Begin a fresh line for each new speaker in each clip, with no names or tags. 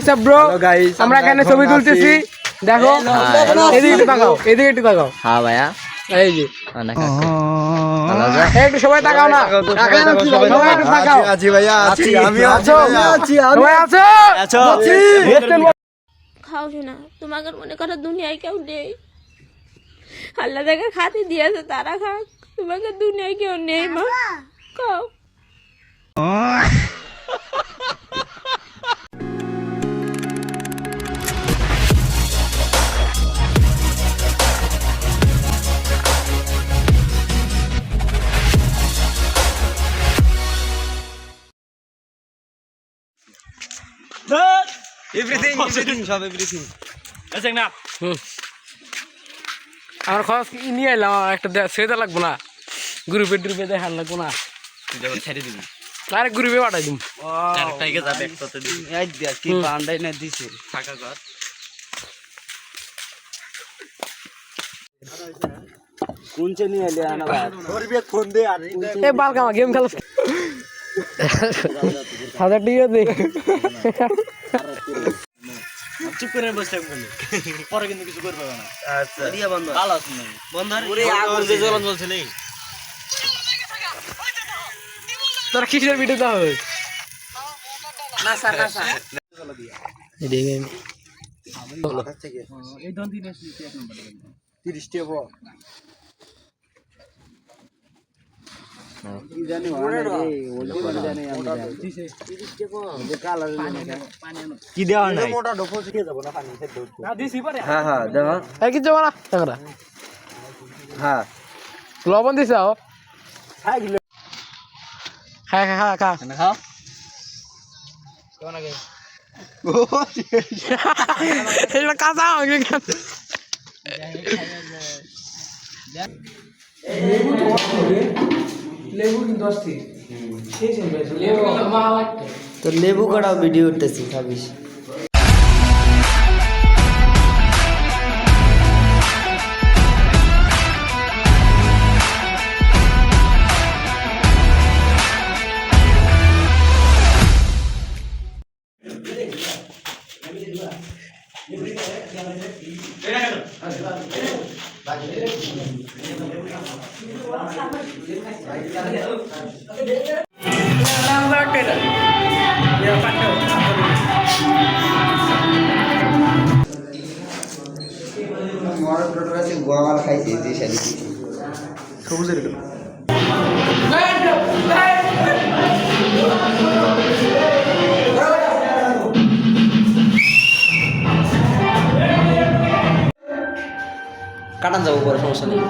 WhatsApp bro আমরা এখানে ছবি তুলতেছি। দেখো এদিকে একটু তাকাও এদিকে একটু তাকাও।
হ্যাঁ ভাইয়া।
এই যে।
অনেক ভালো আছে?
এই একটু সবাই তাকাও না। সবাই একটু তাকাও।
আছি ভাইয়া আছি আমি আছি আছি
সবাই আছো? দেখতেন
খাও না তোমাকে মনে করো দুনিয়ায় কেউ নেই। আল্লাহ যাকে খাতে দিয়েছে তারা খাক। তোমাকে দুনিয়ায় কেউ নেই মা। খাও।
এভরিথিং এভরিথিং সব এভরিথিং
আমার খরচ কি নিয়ে এলাম? একটা দে- সেটা লাগবো না। গ্রুপে ট্রুপে দেখার লাগবো না।
ছেড়ে দিবি।
আরে গ্রুপে পাঠাই দিম।
চারটাইকে যাবে একসাথে দিবি।
এই দেখ কি বান্ডাই না দিছে।
টাকা কর
কোন চে নিয়ে এলে আনা ভাই করবে ফোন দে আর
এ বাল কামা গেম খেলো। হাজার টিকে দে।
চুপ করে বসে থাকবি পরে কিন্তু কিছু করবে না।
আচ্ছা।
দিয়া বন্ধ। কাল আসুন বন্ধ পুরো আগুন যে জ্বলন জ্বলছিল
তোর কিসের ভিডিও দাও
তিরিশ টাকা এই জানি ওরে ওলে করে জানি আমি জানি কালার কি দেওয়া নাই? হ্যাঁ হ্যাঁ দেখো
কিছু
হ্যাঁ।
লবণ দিছে আও। খা খা খা খা।
খাও।
এটা কাঁচা হবে কেন লেবু কিন্তু অস্থির। লেবু মা লাগতো
তো লেবু কড়া ভিডিও উঠতেছি ভাবিস খাইছে যে শাড়ি
সবুজের
কাটান যাব পরে সমস্যা নেই।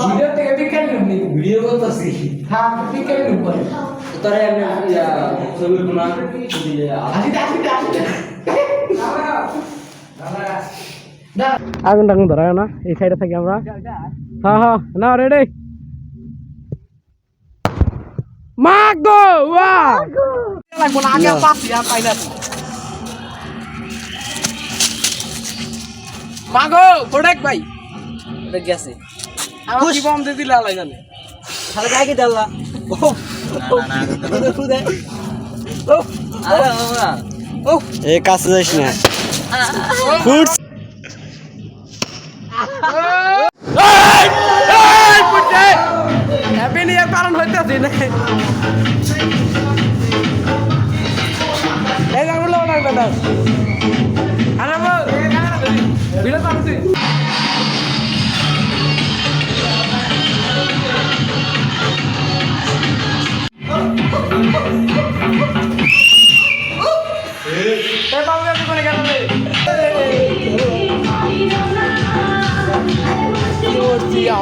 ভিডিও থেকে বিকেল নি
ভিডিও করতেছি
হ্যাঁ বিকেল নি পরে
তোরা এমনি ইয়া ছবি কোনা
আসিতে আসিতে আসিতে আগুন টাগুন ধরা না এই সাইডে থাকি আমরা হ্যাঁ হ্যাঁ না রেডি মাগ গো ওয়া লাগবো না আগে পাচ্ছি আর পাই না মাগো প্রোডাক্ট ভাই
গেছে
আমার কি বম দিয়ে দিলে আলাই জানে
তাহলে কাকে ডাল্লা
এ কাছে যাইস না।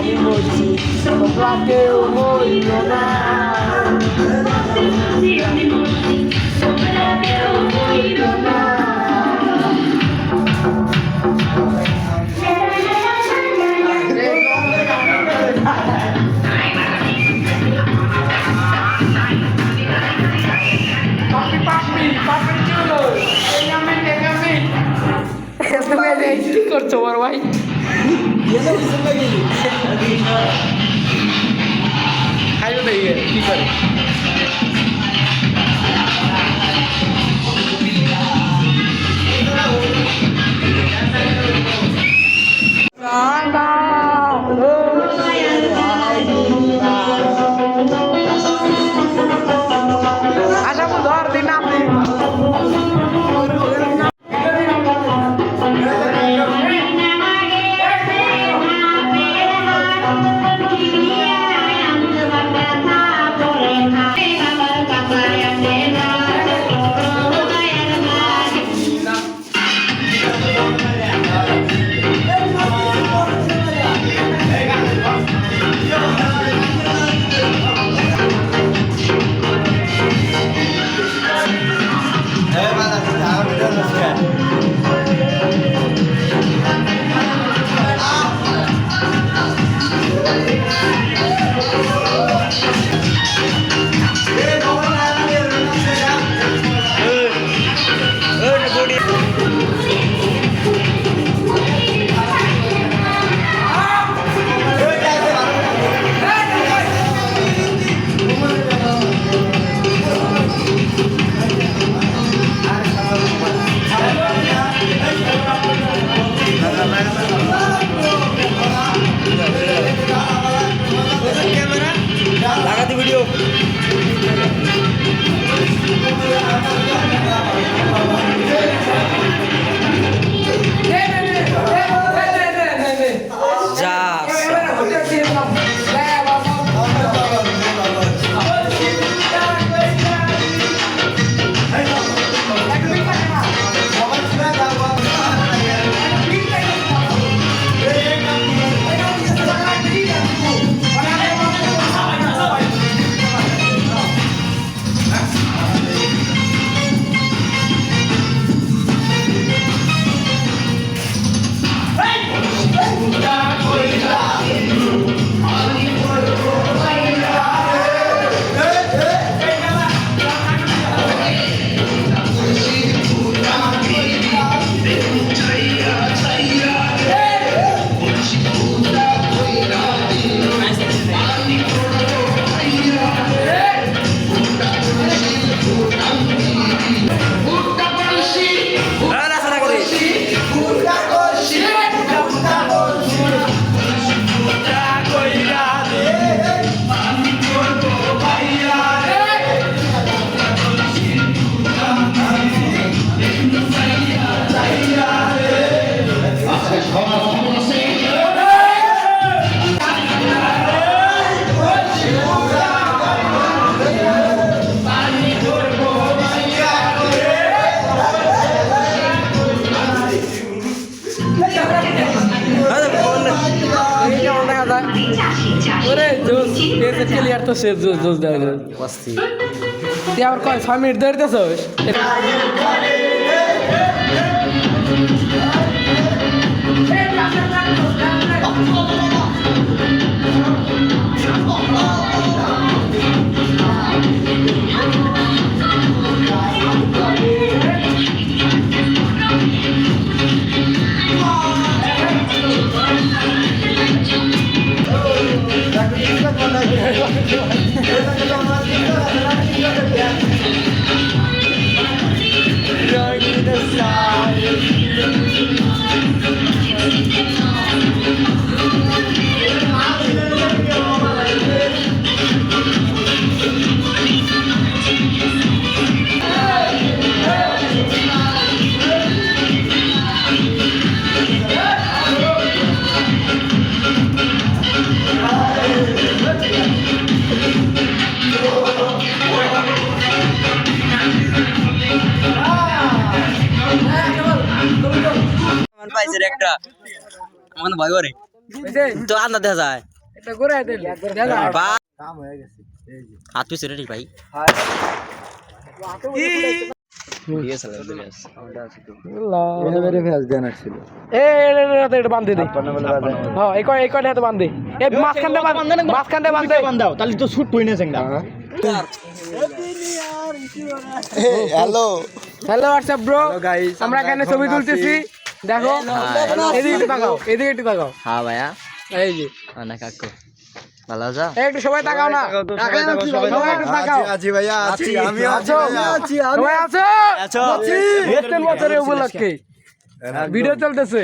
আমি বলছি তোমরা কেউ মরিল না Papi, chulo, déjame, déjame.
Esto me ha
hecho corcho, guay. dia kan bisa kayak gini ayo deh ya tiga Bye. তুই আবার কয় ছয় মিনিট ধরতেছ
একটা আমার ভয় করে তো দেখা যায়।
এটা করে দেখা
বা হাত পিছে রে ভাই।
হ্যাঁ
না সেংডা
হ্যালো
হ্যালো হোয়াটসঅ্যাপ ব্রো আমরা এখানে ছবি তুলতেছি। দেখো এদিকে একটু তাকাও এদিকে একটু তাকাও।
হ্যাঁ ভাইয়া।
এই যে।
না কাকু। ভালো আছো?
একটু সবাই তাকাও না। সবাই একটু তাকাও
আছি ভাইয়া আছি আমি
আছো সবাই আছো। বছরের উপলক্ষে। ভিডিও চলতেছে।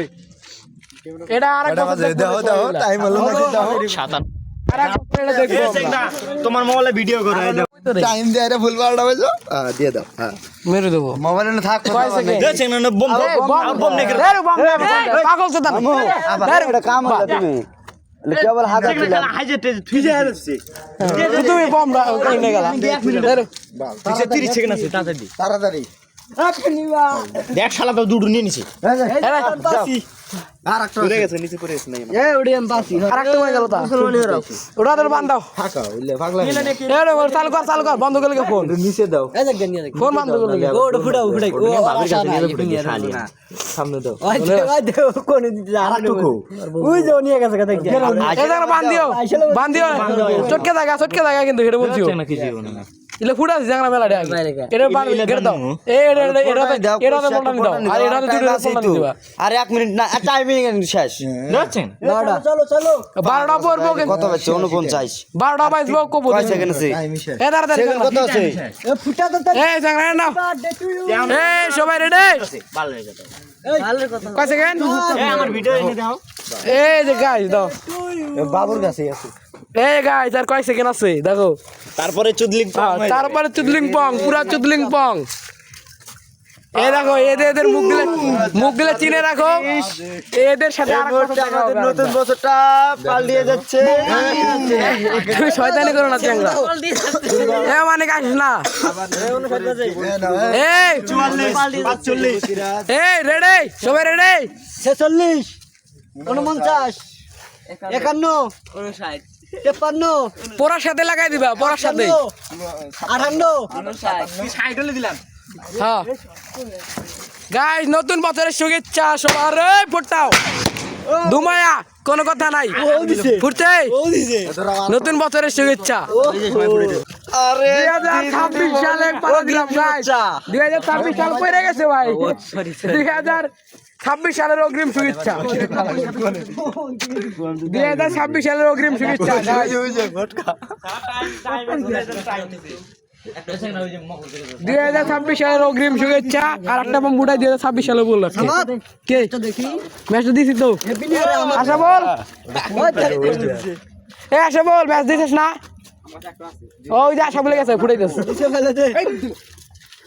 এটা আর
কটা বাজে দাও দাও টাইম হলো দাও
তোমার মোবাইলে ভিডিও করো দেখো।
টাইম দিয়ে এটা ফুল বারোটা বাজো হ্যাঁ দিয়ে দাও হ্যাঁ।
মেরে দেবো।
মোবাইলে না থাক
কয় সেকেন্ড
দেখছেন না বম আর বম নেই
এই বম দে, পাগল চোদা না। এই
এটা কাম হলো তুমি। কেবল হাত দিলাম
হাইজে তুই যা যাচ্ছে
তুমি বম রা- কই নিয়ে গেলা। এই রে,
30 সেকেন্ড আছে তাড়াতাড়ি।
তাড়াতাড়ি।
দেখ শালা তো দুটো নিয়ে নিছে
হয়ে বান্ধ দাও
ফাঁকা হইলে পাগলা
এই রে, ওর চালু কর বন্ধ করে ফোন
নিচে দাও
ফোন বন্ধ
সামনে দাও
বান্ধিও বান্ধিও চটকে জায়গা চটকে জায়গা কিন্তু ইলে ফুটা আছে জায়গা মেলা দেখ এটা বান গেট দাও এই এটা এটা এটা এটা তো বলটা দাও আর এটা তো দুটো বলটা দিবা
আরে এক মিনিট না টাইমিং শেষ
দেখছেন
বারোটা পড়ব কিন্তু
কত বাজছে উনপঞ্চাশ
বারোটা বাজবো কবো
কয় সেকেন্ড আছে
এ তাড়াতাড়ি
কত আছে
এই জায়গা নাও এই সবাই রেডি
ভালো হয়ে যাবে
কয় সেকেন্ড
এই আমার ভিডিও এনে দাও
এই যে গাইস দাও
বাবুর কাছে আছে
এই গাইস আর কয় সেকেন্ড আছে দেখো।
তারপরে চুদলিং
হ্যাঁ, তারপরে চুদলিং পং পুরা চুদলিং পং। এই দেখো এদের এদের মুখ দিলে মুখ দিলে চিনে রাখো। এদের সাথে
নতুন বছরটা পাল্টিয়ে যাচ্ছে।
তুমি শয়তানি করো না চ্যাংরা। এ মানে আসিস না। এই।
পাঁচচল্লিশ
এই রেডি সবাই রেডি
ছেচল্লিশ উনপঞ্চাশ একান্ন
পড়ার সাথে লাগাই দিবা পড়ার সাথে।
আটান্ন
হ্যাঁ। নতুন বছরের শুভেচ্ছা সবার। ফুটাও দুমায়া কোনো কথা নাই। ফুটছে? নতুন বছরের শুভেচ্ছা।
আরে
দুই হাজার ছাব্বিশ সালে দুই হাজার ছাব্বিশ সাল পড়ে গেছে ভাই। দুই হাজার ছাব্বিশ সালের অগ্রিম শুভেচ্ছা। দুই হাজার ছাব্বিশ সালের অগ্রিম শুভেচ্ছা। দুই হাজার ছাব্বিশ সালের অগ্রিম শুভেচ্ছা। আর একটা বম বুড়াই দুই হাজার ছাব্বিশ সালে বলল কে? ম্যাচটা দিছি তো। আশা বল। এ, আশা বল, ম্যাচ দিছিস না? ওই যে আশা বলে গেছে, ফুটাই দিস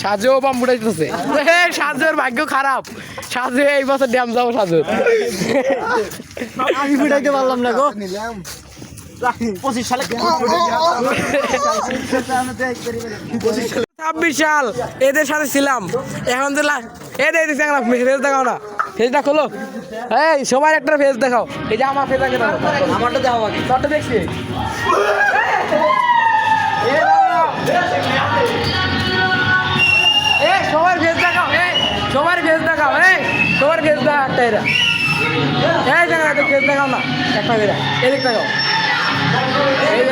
সাজু বাম বুড়াইতেছে সাজুর ভাগ্য খারাপ সাজু এই বছর ড্যাম যাব সাজু
আমি ফুটাইতে পারলাম না গো
পঁচিশ সালে
ছাব্বিশ সাল এদের সাথে ছিলাম এখন তো যে দেখছি আমরা ফেস দেখাও না ফেসটা খোলো এই সবার একটা ফেস দেখাও এই যে আমার ফেস আগে আমারটা দেখাও আগে দেখছি সবার ভেজ দেখাও সবার ভেজ দেখাও, এই, সবার ভেজ দেখাও একটা এরা। এই জায়গাটা ভেজ দেখাও না, একটা এরা এদিক দেখাও। এই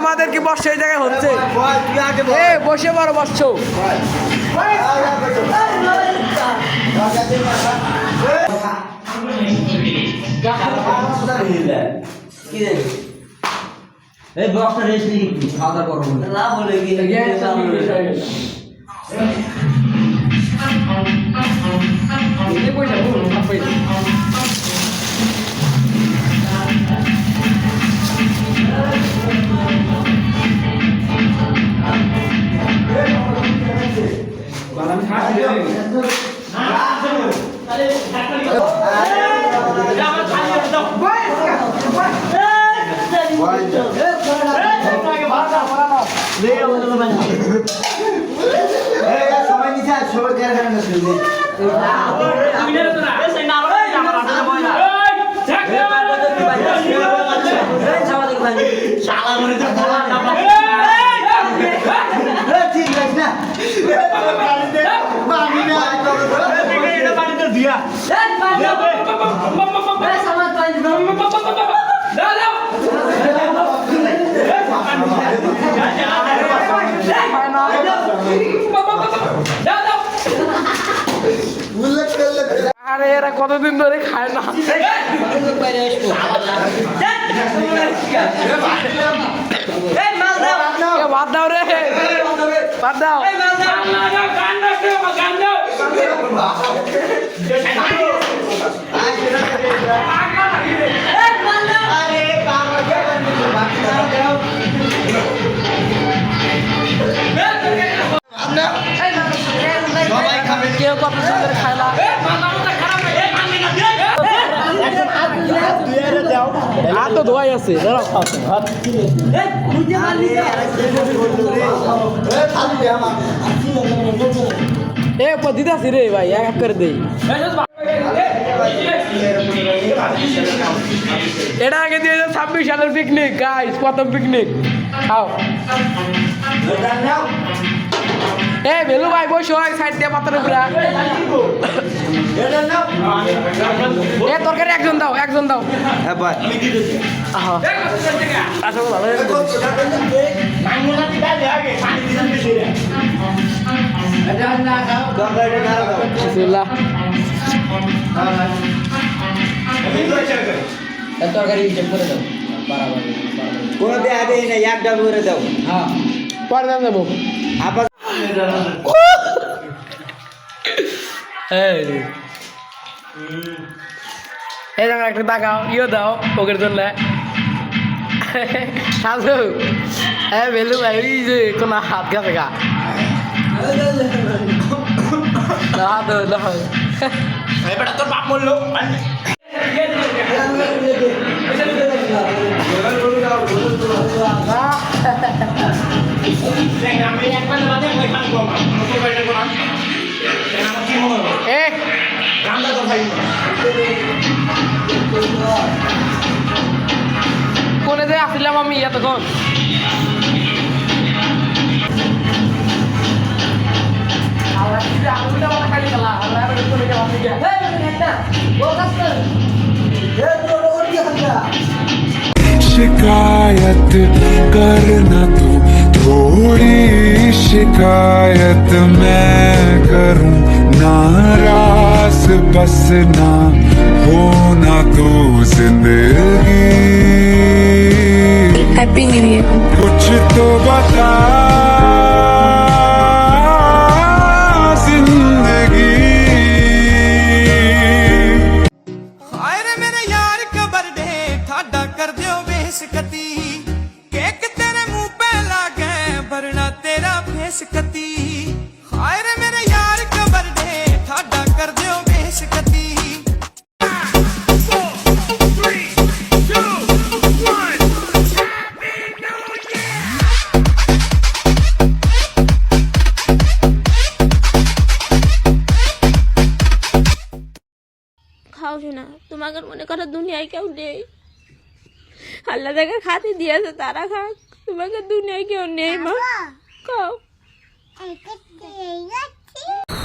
তোমাদের কি বর্ষা এই জায়গায় হচ্ছে? এ বসে বড় বসছো।
এই বক্সটা রেস্ট নিয়ে একটু খাওয়া দাওয়া করব লাভ হলে কি
সবাই নিচে আয়, সবাই চেয়ার খানে না শুনবে ঠিক আছে না পানি না
আরে, এরা কতদিন ধরে খায় না? বাদ দাও রে। বাদ দাও। কেউ কত সুন্দর না হাত তো ধোয়াই আছে এ দিতে রে ভাই, এক করে দেই। এটা আগে দিয়ে ছাব্বিশ সালের পিকনিক গাইস প্রথম পিকনিক খাও। এ বেলু ভাই, বসো সাইড দিয়ে পাতার উপরে। এ তরকারি একজন দাও একজন দাও।
হ্যাঁ ভাই
আহা। ভালো
তরকারি করে দাও।
কোনো দেয়া দেই না এক ডাল করে দাও।
পরে দাম দেবো।
আবার
এই এই জায়গা একটা তাকাও ইয়ে দাও ওকের জন্য সাজু হ্যাঁ বেলু ভাই ওই যে কোনো হাত গেছে গা হাত দাও এ কোনে যে আসছিলাম আমি এতক্ষণ
शिकायत करना तू थोड़ी शिकायत मैं करूं नाराज बस ना होना तू ज़िंदगी।
हैप्पी न्यू ईयर
कुछ तो बता।
মনে করো দুনিয়ায় কেউ নেই আল্লাহ যাকে খাতে দিয়েছে তারা খাক তোমাকে দুনিয়ায় কেউ নেই মা খাও
Ay, que te